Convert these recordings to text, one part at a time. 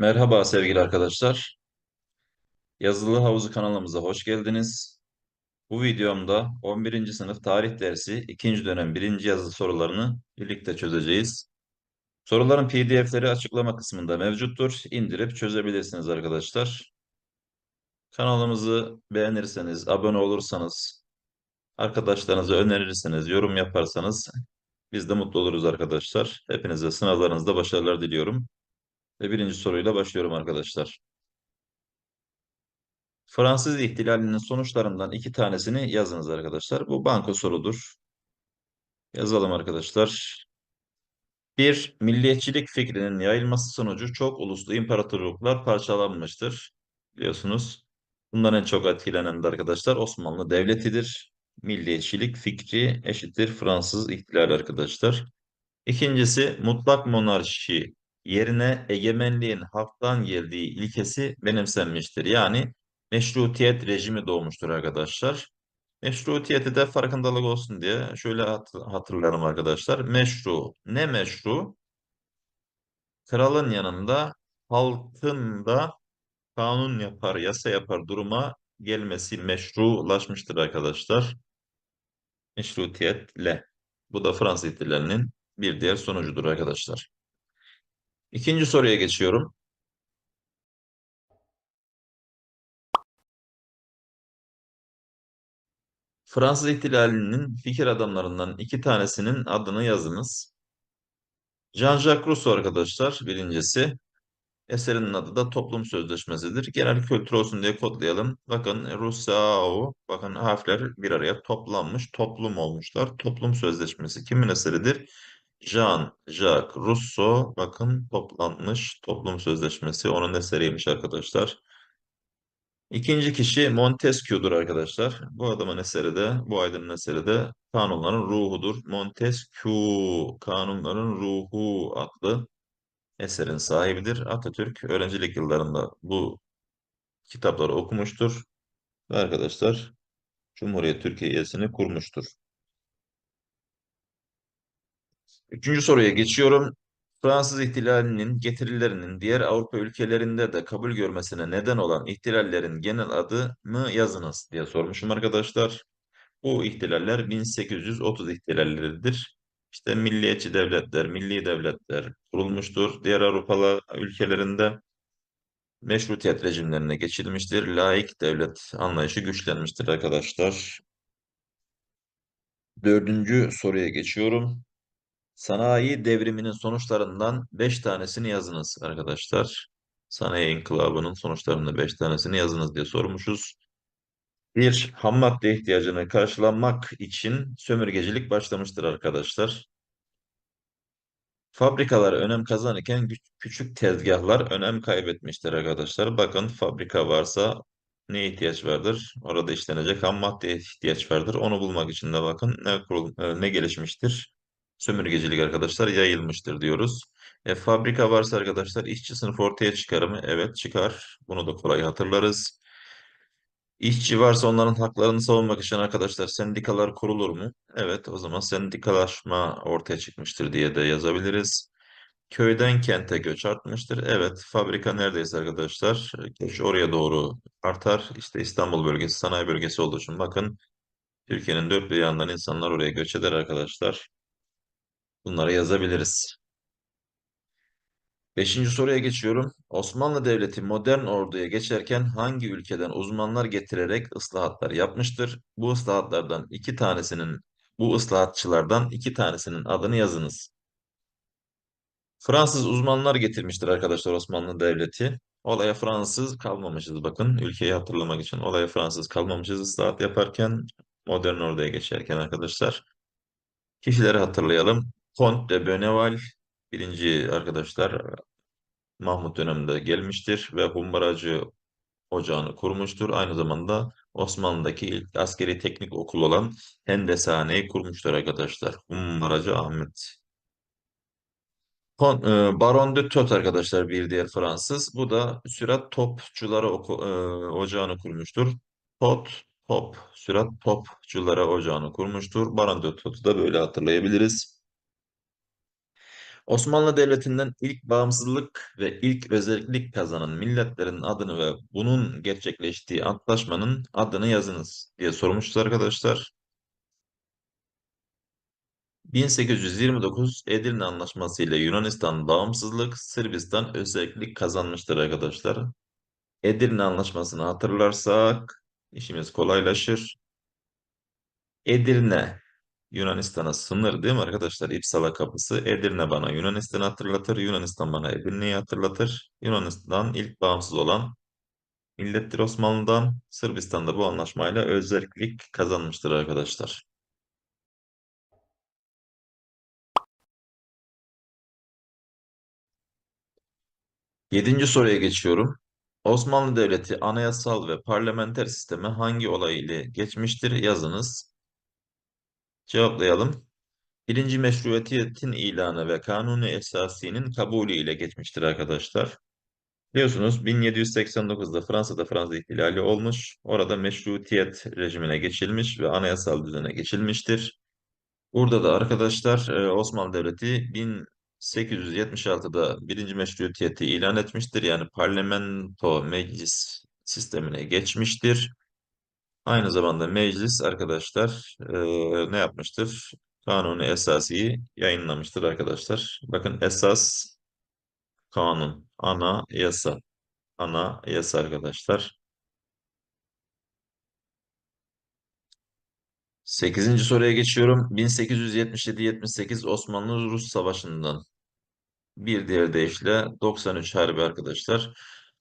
Merhaba sevgili arkadaşlar. Yazılı Havuzu kanalımıza hoş geldiniz. Bu videomda 11. sınıf tarih dersi 2. dönem 1. yazılı sorularını birlikte çözeceğiz. Soruların PDF'leri açıklama kısmında mevcuttur. İndirip çözebilirsiniz arkadaşlar. Kanalımızı beğenirseniz, abone olursanız, arkadaşlarınıza önerirseniz, yorum yaparsanız biz de mutlu oluruz arkadaşlar. Hepinize sınavlarınızda başarılar diliyorum. Ve birinci soruyla başlıyorum arkadaşlar. Fransız ihtilalinin sonuçlarından iki tanesini yazınız arkadaşlar. Bu banko sorudur. Yazalım arkadaşlar. Bir, milliyetçilik fikrinin yayılması sonucu çok uluslu imparatorluklar parçalanmıştır. Biliyorsunuz. Bundan en çok etkilenen de arkadaşlar Osmanlı Devleti'dir. Milliyetçilik fikri eşittir Fransız ihtilali arkadaşlar. İkincisi mutlak monarşi yerine egemenliğin halktan geldiği ilkesi benimsenmiştir. Yani meşrutiyet rejimi doğmuştur arkadaşlar. Meşrutiyeti de farkındalık olsun diye şöyle hat hatırlayalım arkadaşlar. Meşru ne meşru? Kralın yanında halkın da kanun yapar, yasa yapar duruma gelmesi meşrulaşmıştır arkadaşlar. Meşrutiyetle. Bu da Fransız ihtilalinin bir diğer sonucudur arkadaşlar. İkinci soruya geçiyorum. Fransız ihtilalinin fikir adamlarından iki tanesinin adını yazınız. Jean-Jacques Rousseau arkadaşlar birincisi. Eserinin adı da Toplum Sözleşmesi'dir. Genel kültür olsun diye kodlayalım. Bakın Rousseau, bakın harfler bir araya toplanmış, toplum olmuşlar. Toplum Sözleşmesi kimin eseridir? Jean-Jacques Rousseau, bakın toplanmış Toplum Sözleşmesi onun eseriymiş arkadaşlar. İkinci kişi Montesquieu'dur arkadaşlar. Bu adamın eseri de, bu aydının eseri de Kanunların Ruhu'dur. Montesquieu, Kanunların Ruhu adlı eserin sahibidir. Atatürk öğrencilik yıllarında bu kitapları okumuştur. Ve arkadaşlar Cumhuriyet Türkiye'sini kurmuştur. Üçüncü soruya geçiyorum. Fransız ihtilalinin getirilerinin diğer Avrupa ülkelerinde de kabul görmesine neden olan ihtilallerin genel adı mı yazınız diye sormuşum arkadaşlar. Bu ihtilaller 1830 ihtilalleridir. İşte milliyetçi devletler, milli devletler kurulmuştur. Diğer Avrupalı ülkelerinde meşrutiyet rejimlerine geçilmiştir. Laik devlet anlayışı güçlenmiştir arkadaşlar. Dördüncü soruya geçiyorum. Sanayi devriminin sonuçlarından 5 tanesini yazınız arkadaşlar. Sanayi inkılabının sonuçlarından 5 tanesini yazınız diye sormuşuz. Bir, ham madde ihtiyacını karşılamak için sömürgecilik başlamıştır arkadaşlar. Fabrikalar önem kazanırken küçük tezgahlar önem kaybetmiştir arkadaşlar. Bakın fabrika varsa ne ihtiyaç vardır? Orada işlenecek ham madde ihtiyaç vardır. Onu bulmak için de bakın ne, kurul, e, ne gelişmiştir? Sömürgecilik arkadaşlar yayılmıştır diyoruz. E, fabrika varsa arkadaşlar işçi sınıf ortaya çıkar mı? Evet çıkar. Bunu da kolay hatırlarız. İşçi varsa onların haklarını savunmak için arkadaşlar sendikalar kurulur mu? Evet, o zaman sendikalaşma ortaya çıkmıştır diye de yazabiliriz. Köyden kente göç artmıştır. Evet, fabrika neredeyse arkadaşlar göç oraya doğru artar. İşte İstanbul bölgesi, sanayi bölgesi olduğu için bakın Türkiye'nin dört bir yanından insanlar oraya göç eder arkadaşlar. Bunları yazabiliriz. Beşinci soruya geçiyorum. Osmanlı Devleti modern orduya geçerken hangi ülkeden uzmanlar getirerek ıslahatlar yapmıştır? Bu ıslahatlardan iki tanesinin, bu ıslahatçılardan iki tanesinin adını yazınız. Fransız uzmanlar getirmiştir arkadaşlar Osmanlı Devleti. Olaya Fransız kalmamışız bakın. Ülkeyi hatırlamak için olaya Fransız kalmamışız ıslahat yaparken modern orduya geçerken arkadaşlar. Kişileri hatırlayalım. Comte de Bonneval birinci arkadaşlar Mahmut döneminde gelmiştir ve Humbaracı Ocağı'nı kurmuştur. Aynı zamanda Osmanlı'daki ilk askeri teknik okul olan Hendeshane'yi kurmuştur arkadaşlar. Humbaracı Ahmet. E, Baron de Tot arkadaşlar bir diğer Fransız. Bu da Sürat Topçuları Oku- e, Ocağı'nı kurmuştur. Tot, Top, Sürat Topçuları Ocağı'nı kurmuştur. Baron de Tot'u da böyle hatırlayabiliriz. Osmanlı Devleti'nden ilk bağımsızlık ve ilk özellik kazanan milletlerin adını ve bunun gerçekleştiği antlaşmanın adını yazınız diye sormuşuz arkadaşlar. 1829 Edirne Anlaşması ile Yunanistan bağımsızlık, Sırbistan özellik kazanmıştır arkadaşlar. Edirne Anlaşması'nı hatırlarsak işimiz kolaylaşır. Edirne Yunanistan'a sınır değil mi arkadaşlar? İpsala kapısı. Edirne bana Yunanistan'ı hatırlatır. Yunanistan bana Edirne'yi hatırlatır. Yunanistan ilk bağımsız olan millettir Osmanlı'dan. Sırbistan da bu anlaşmayla özellik kazanmıştır arkadaşlar. Yedinci soruya geçiyorum. Osmanlı Devleti anayasal ve parlamenter sisteme hangi olay ile geçmiştir? Yazınız. Cevaplayalım. Birinci meşruiyetin ilanı ve kanuni esasinin kabulü ile geçmiştir arkadaşlar. Biliyorsunuz 1789'da Fransa'da Fransa ihtilali olmuş. Orada meşrutiyet rejimine geçilmiş ve anayasal düzene geçilmiştir. Burada da arkadaşlar e, Osmanlı Devleti 1876'da birinci meşrutiyeti ilan etmiştir. Yani parlamento meclis sistemine geçmiştir. Aynı zamanda meclis arkadaşlar e, ne yapmıştır? Kanuni esasiyi yayınlamıştır arkadaşlar. Bakın esas kanun, ana yasa, ana yasa arkadaşlar. Sekizinci soruya geçiyorum. 1877-78 Osmanlı-Rus Savaşı'ndan bir diğer deyişle 93 Harbi arkadaşlar.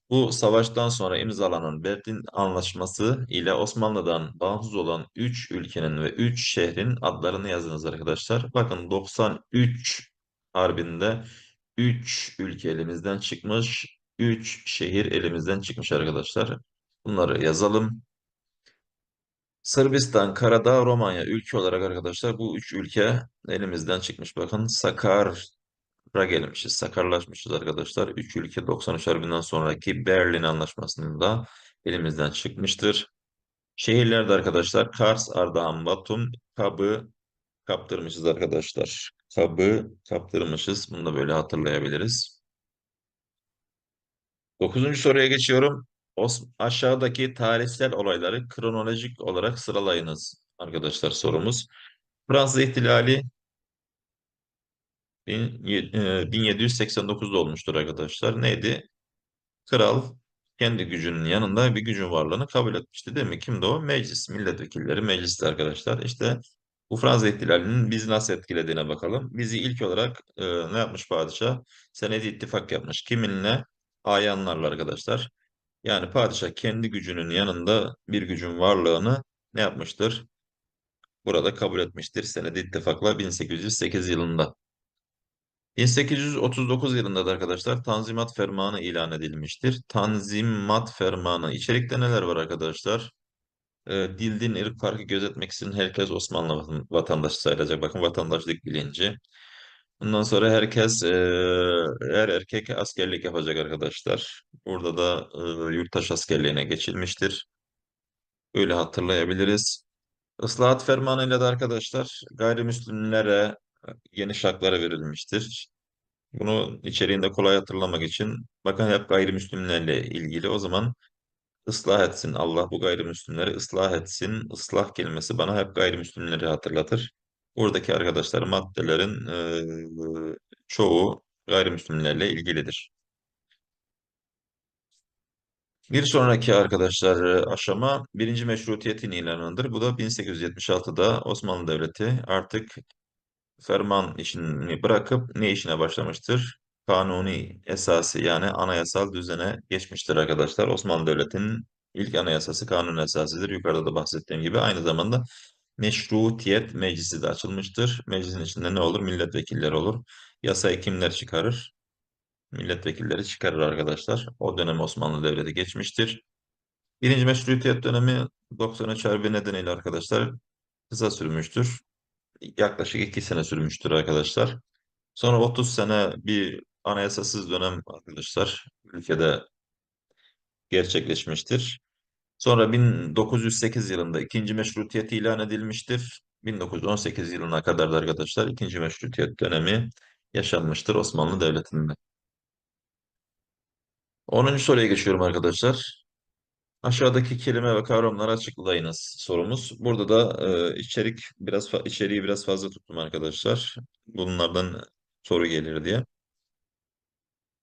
Bu savaştan sonra imzalanan Berlin Anlaşması ile Osmanlı'dan bağımsız olan 3 ülkenin ve 3 şehrin adlarını yazınız arkadaşlar. Bakın 93 Harbi'nde 3 ülke elimizden çıkmış, 3 şehir elimizden çıkmış arkadaşlar. Bunları yazalım. Sırbistan, Karadağ, Romanya ülke olarak arkadaşlar bu üç ülke elimizden çıkmış. Bakın Sakar'a gelmişiz. Sakarlaşmışız arkadaşlar. Üç ülke 93 Harbi'nden sonraki Berlin Anlaşması'nda elimizden çıkmıştır. Şehirlerde arkadaşlar Kars, Ardahan, Batum, Kab'ı kaptırmışız arkadaşlar. Kab'ı kaptırmışız. Bunu da böyle hatırlayabiliriz. Dokuzuncu soruya geçiyorum. Aşağıdaki tarihsel olayları kronolojik olarak sıralayınız arkadaşlar sorumuz. Fransız İhtilali 1789'da olmuştur arkadaşlar. Neydi? Kral kendi gücünün yanında bir gücün varlığını kabul etmişti değil mi? Kimdi o? Meclis, milletvekilleri mecliste arkadaşlar. İşte bu Fransız ihtilalinin bizi nasıl etkilediğine bakalım. Bizi ilk olarak e, ne yapmış padişah? Senedi ittifak yapmış. Kiminle? Ayanlarla arkadaşlar. Yani padişah kendi gücünün yanında bir gücün varlığını ne yapmıştır? Burada kabul etmiştir. Senedi ittifakla 1808 yılında. 1839 yılında da arkadaşlar Tanzimat Fermanı ilan edilmiştir. Tanzimat Fermanı içerikte neler var arkadaşlar? Ee, dil, din, ırk farkı gözetmeksizin herkes Osmanlı vatan- vatandaşı sayılacak. Bakın vatandaşlık bilinci. Bundan sonra herkes e, her erkek askerlik yapacak arkadaşlar. Burada da e, yurttaş askerliğine geçilmiştir. Böyle hatırlayabiliriz. Islahat fermanıyla da arkadaşlar gayrimüslimlere geniş hakları verilmiştir. Bunu içeriğinde kolay hatırlamak için bakın hep gayrimüslimlerle ilgili. O zaman ıslah etsin. Allah bu gayrimüslimleri ıslah etsin. Islah kelimesi bana hep gayrimüslimleri hatırlatır. Buradaki arkadaşlar maddelerin e, çoğu gayrimüslimlerle ilgilidir. Bir sonraki arkadaşlar e, aşama birinci meşrutiyetin ilanıdır. Bu da 1876'da Osmanlı Devleti artık ferman işini bırakıp ne işine başlamıştır? Kanuni esası yani anayasal düzene geçmiştir arkadaşlar. Osmanlı Devleti'nin ilk anayasası kanun esasıdır. Yukarıda da bahsettiğim gibi aynı zamanda meşrutiyet meclisi de açılmıştır. Meclisin içinde ne olur? Milletvekilleri olur. Yasayı kimler çıkarır? Milletvekilleri çıkarır arkadaşlar. O dönem Osmanlı Devleti geçmiştir. Birinci meşrutiyet dönemi 93 Harbi nedeniyle arkadaşlar kısa sürmüştür yaklaşık iki sene sürmüştür arkadaşlar. Sonra 30 sene bir anayasasız dönem arkadaşlar ülkede gerçekleşmiştir. Sonra 1908 yılında ikinci meşrutiyet ilan edilmiştir. 1918 yılına kadar da arkadaşlar ikinci meşrutiyet dönemi yaşanmıştır Osmanlı Devleti'nde. Onuncu soruya geçiyorum arkadaşlar. Aşağıdaki kelime ve kavramları açıklayınız sorumuz. Burada da e, içerik biraz içeriği biraz fazla tuttum arkadaşlar. Bunlardan soru gelir diye.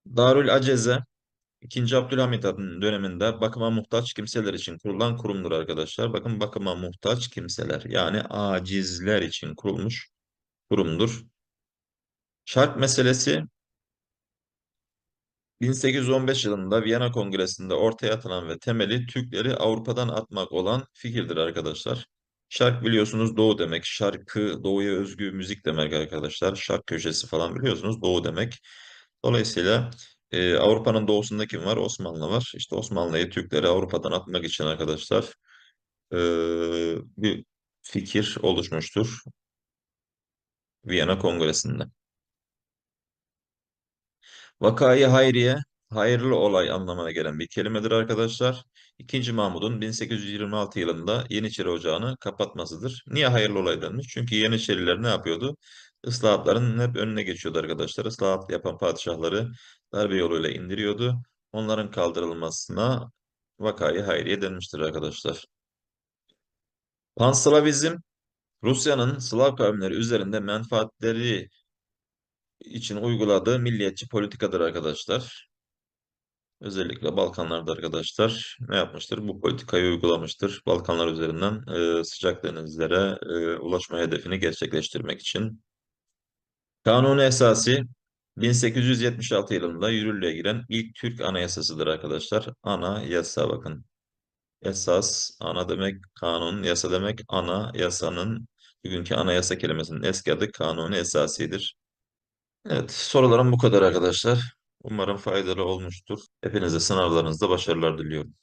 Darül Aceze İkinci Abdülhamit Han döneminde bakıma muhtaç kimseler için kurulan kurumdur arkadaşlar. Bakın bakıma muhtaç kimseler yani acizler için kurulmuş kurumdur. Şark meselesi 1815 yılında Viyana Kongresi'nde ortaya atılan ve temeli Türkleri Avrupa'dan atmak olan fikirdir arkadaşlar. Şark biliyorsunuz doğu demek. Şarkı doğuya özgü müzik demek arkadaşlar. Şark köşesi falan biliyorsunuz doğu demek. Dolayısıyla e, Avrupa'nın doğusunda kim var? Osmanlı var. İşte Osmanlı'yı Türkleri Avrupa'dan atmak için arkadaşlar e, bir fikir oluşmuştur Viyana Kongresi'nde. Vakayı hayriye, hayırlı olay anlamına gelen bir kelimedir arkadaşlar. İkinci Mahmud'un 1826 yılında Yeniçeri Ocağı'nı kapatmasıdır. Niye hayırlı olay denmiş? Çünkü Yeniçeriler ne yapıyordu? Islahatların hep önüne geçiyordu arkadaşlar. Islahat yapan padişahları darbe yoluyla indiriyordu. Onların kaldırılmasına vakayı hayriye denmiştir arkadaşlar. Panslavizm, Rusya'nın Slav kavimleri üzerinde menfaatleri için uyguladığı milliyetçi politikadır arkadaşlar. Özellikle Balkanlarda arkadaşlar ne yapmıştır? Bu politikayı uygulamıştır. Balkanlar üzerinden e, sıcak denizlere e, ulaşma hedefini gerçekleştirmek için. Kanuni Esası 1876 yılında yürürlüğe giren ilk Türk anayasasıdır arkadaşlar. Ana yasa bakın. Esas, ana demek, kanun, yasa demek, ana yasanın bugünkü anayasa kelimesinin eski adı Kanuni Esasi'dir. Evet, sorularım bu kadar arkadaşlar. Umarım faydalı olmuştur. Hepinize sınavlarınızda başarılar diliyorum.